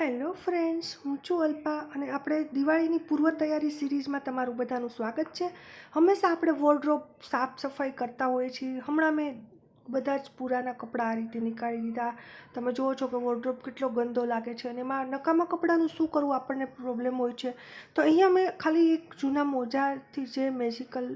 Hello friends, હું છું અલ્પા અને આપણે દિવાળીની પૂર્વ તૈયારી સિરીઝમાં તમારું બધાનું સ્વાગત છે. હંમેશા આપણે વોર્ડ્રોપ સાફ સફાઈ કરતા હોઈએ છીએ. હમણાં મેં બધા જ પુરાના કપડાં આ રીતે નીકાળી દીધા. તમે જુઓ છો કે વોર્ડ્રોપ કેટલો ગંદો લાગે છે અને એમાં નકામા કપડાનું શું કરવું આપણને પ્રોબ્લેમ હોય છે. તો અહીંયા મેં ખાલી એક જૂના મોજાથી જે મેજિકલ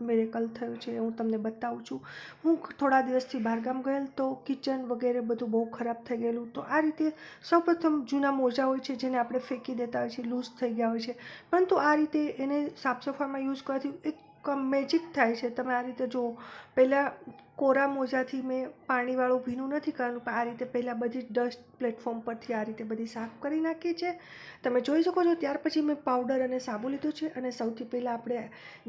મેરેકલ થયું છે, હું તમને બતાવું છું. હું થોડા દિવસથી બહારગામ ગયેલ તો કિચન વગેરે બધું બહુ ખરાબ થઈ ગયેલું. તો આ રીતે સૌપ્રથમ જૂના મોજા હોય છે જેને આપણે ફેંકી દેતા હોય છે, લૂઝ થઈ ગયા હોય છે. પરંતુ આ રીતે એને સાફ સફાઈમાં યુઝ કરવાથી એક મેજિક થાય છે. તમે આ રીતે જુઓ. પહેલાં કોરા મોજાથી મેં પાણીવાળું ભીનું નથી કરવાનું આ રીતે પહેલાં બધી ડસ્ટ પ્લેટફોર્મ પરથી આ રીતે બધી સાફ કરી નાખી છે તમે જોઈ શકો છો, ત્યાર પછી મેં પાવડર અને સાબુ લીધો છે અને સૌથી પહેલાં આપણે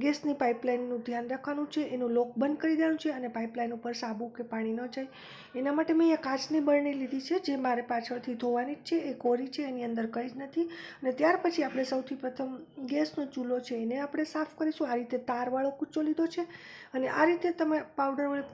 ગેસની પાઇપલાઇનનું ધ્યાન રાખવાનું છે. એનું લોક બંધ કરી દેવાનું છે અને પાઇપલાઇન ઉપર સાબુ કે પાણી ન જાય. એના માટે મેં અહીંયા કાચની બરણી લીધી છે, જે મારે પાછળથી ધોવાની જ છે. એ કોરી છે, એની અંદર કંઈ જ નથી. અને ત્યાર પછી આપણે સૌથી પ્રથમ ગેસનો ચૂલો છે એને આપણે સાફ કરીશું. આ રીતે તારવાળો કૂચો લીધો છે. અને આ રીતે તમે પાવડર વડે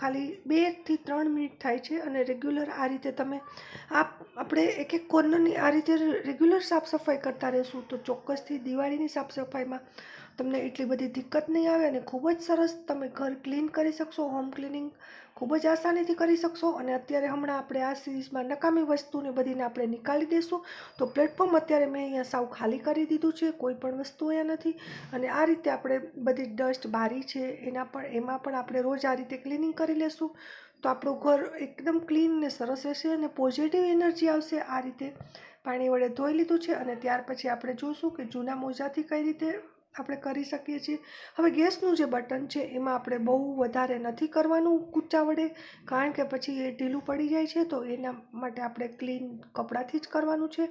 ખાલી બેથી ત્રણ મિનિટ થાય છે અને રેગ્યુલર આ રીતે તમે આપ, આપણે એક એક કોર્નરની આ રીતે રેગ્યુલર સાફ સફાઈ કરતા રહેશું તો ચોક્કસથી દિવાળીની સાફ સફાઈમાં તમને એટલી બધી દિક્કત નહીં આવે અને ખૂબ જ સરસ તમે ઘર ક્લીન કરી શકશો, હોમ ક્લિનિંગ ખૂબ જ આસાનીથી કરી શકશો અને અત્યારે હમણાં આપણે આ સિરીઝમાં નકામી વસ્તુને બધીને આપણે નીકાળી દઈશું તો પ્લેટફોર્મ અત્યારે મેં અહીંયા સાવ ખાલી કરી દીધું છે, કોઈ પણ વસ્તુ અહીંયા નથી અને આ રીતે આપણે બધી ડસ્ટ બારી છે એના પણ, એમાં પણ આપણે રોજ આ રીતે ક્લિનિંગ કરી લેશું. તો આપણું ઘર એકદમ ક્લીન ને સરસ રહેશે અને પોઝિટિવ એનર્જી આવશે આ રીતે. પાણી વડે ધોઈ લીધું છે અને ત્યાર પછી આપણે જોઈશું કે જૂના મોજાથી કઈ રીતે આપણે કરી શકીએ છીએ. હવે ગેસનું જે બટન છે એમાં આપણે બહુ વધારે નથી કરવાનું કૂચા વડે, કારણ કે પછી એ ઢીલું પડી જાય છે, તો એના માટે આપણે ક્લીન કપડાથી જ કરવાનું છે.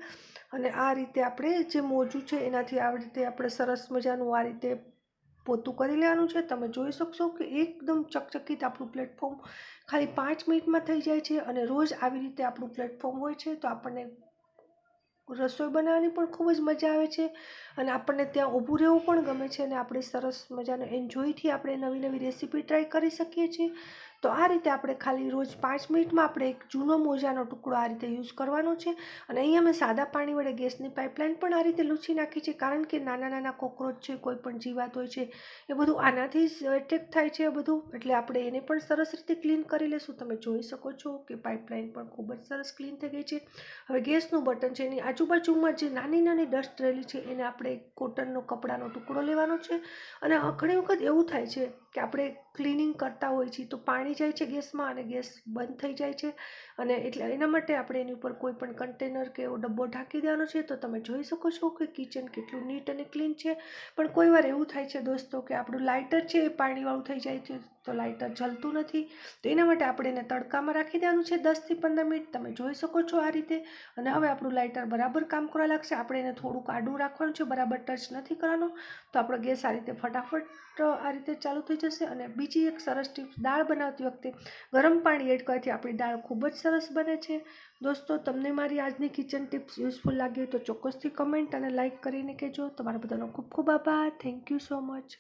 અને આ રીતે આપણે જે મોજું છે એનાથી આવી રીતે આપણે સરસ મજાનું આ રીતે પોતું કરી લેવાનું છે. તમે જોઈ શકશો કે એકદમ ચકચકિત આપણું પ્લેટફોર્મ ખાલી પાંચ મિનિટમાં થઈ જાય છે અને રોજ આવી રીતે આપણું પ્લેટફોર્મ હોય છે તો આપણને રસોઈ બનાવવાની પણ ખૂબ જ મજા આવે છે અને આપણને ત્યાં ઊભું રહેવું પણ ગમે છે અને આપણે સરસ મજાનો એન્જોયથી આપણે નવી નવી રેસીપી ટ્રાય કરી શકીએ છીએ. તો આ રીતે આપણે ખાલી રોજ પાંચ મિનિટમાં આપણે એક જૂનો મોજાનો ટુકડો આ રીતે યુઝ કરવાનો છે અને અહીંયા મેં સાદા પાણી વડે ગેસની પાઇપલાઇન પણ આ રીતે લૂછી નાખી છે કારણ કે નાના નાના કોકરોચ છે, કોઈ પણ જીવાત હોય છે, એ બધું આનાથી જ એટેક થાય છે બધું. એટલે આપણે એને પણ સરસ રીતે ક્લીન કરી લેશું. તમે જોઈ શકો છો કે પાઇપલાઇન પણ ખૂબ જ સરસ ક્લીન થઈ ગઈ છે. હવે ગેસનું બટન છે એની આજુબાજુમાં જે નાની નાની ડસ્ટ રહેલી છે એને આપણે કોટનનો કપડાનો ટુકડો લેવાનો છે. અને ઘણી વખત એવું થાય છે કે આપણે ક્લિનિંગ કરતા હોઈએ છીએ તો પાણી જાય છે ગેસમાં અને ગેસ બંધ થઈ જાય છે. અને એટલે એના માટે આપણે એની ઉપર કોઈ પણ કન્ટેનર કે એવો ડબ્બો ઢાંકી દેવાનો છે તો તમે જોઈ શકો છો કે કિચન કેટલું નીટ અને ક્લીન છે. પણ કોઈ વાર એવું થાય છે દોસ્તો કે આપણું લાઇટર છે એ પાણીવાળું થઈ જાય છે. તો લાઇટર જલતું નથી. તો એના માટે આપણે એને તડકામાં રાખી દેવાનું છે દસથી પંદર મિનિટ. તમે જોઈ શકો છો આ રીતે. અને હવે આપણું લાઇટર બરાબર કામ કરવા લાગશે. આપણે એને થોડુંક આડું રાખવાનું છે. બરાબર ટચ નથી કરવાનો. તો આપણો ગેસ આ રીતે ફટાફટ આ રીતે ચાલુ થઈ જશે. અને બીજી એક સરસ ટિપ્સ, દાળ બનાવતી વખતે ગરમ પાણી એડ કરવાથી આપણી દાળ ખૂબ જ સરસ બને છે. દોસ્તો, તમને મારી આજની કિચન ટિપ્સ યુઝફુલ લાગી હોય તો ચોક્કસથી કમેન્ટ અને લાઇક કરીને કહેજો. તમારા બધાનો ખૂબ ખૂબ આભાર. Thank you so much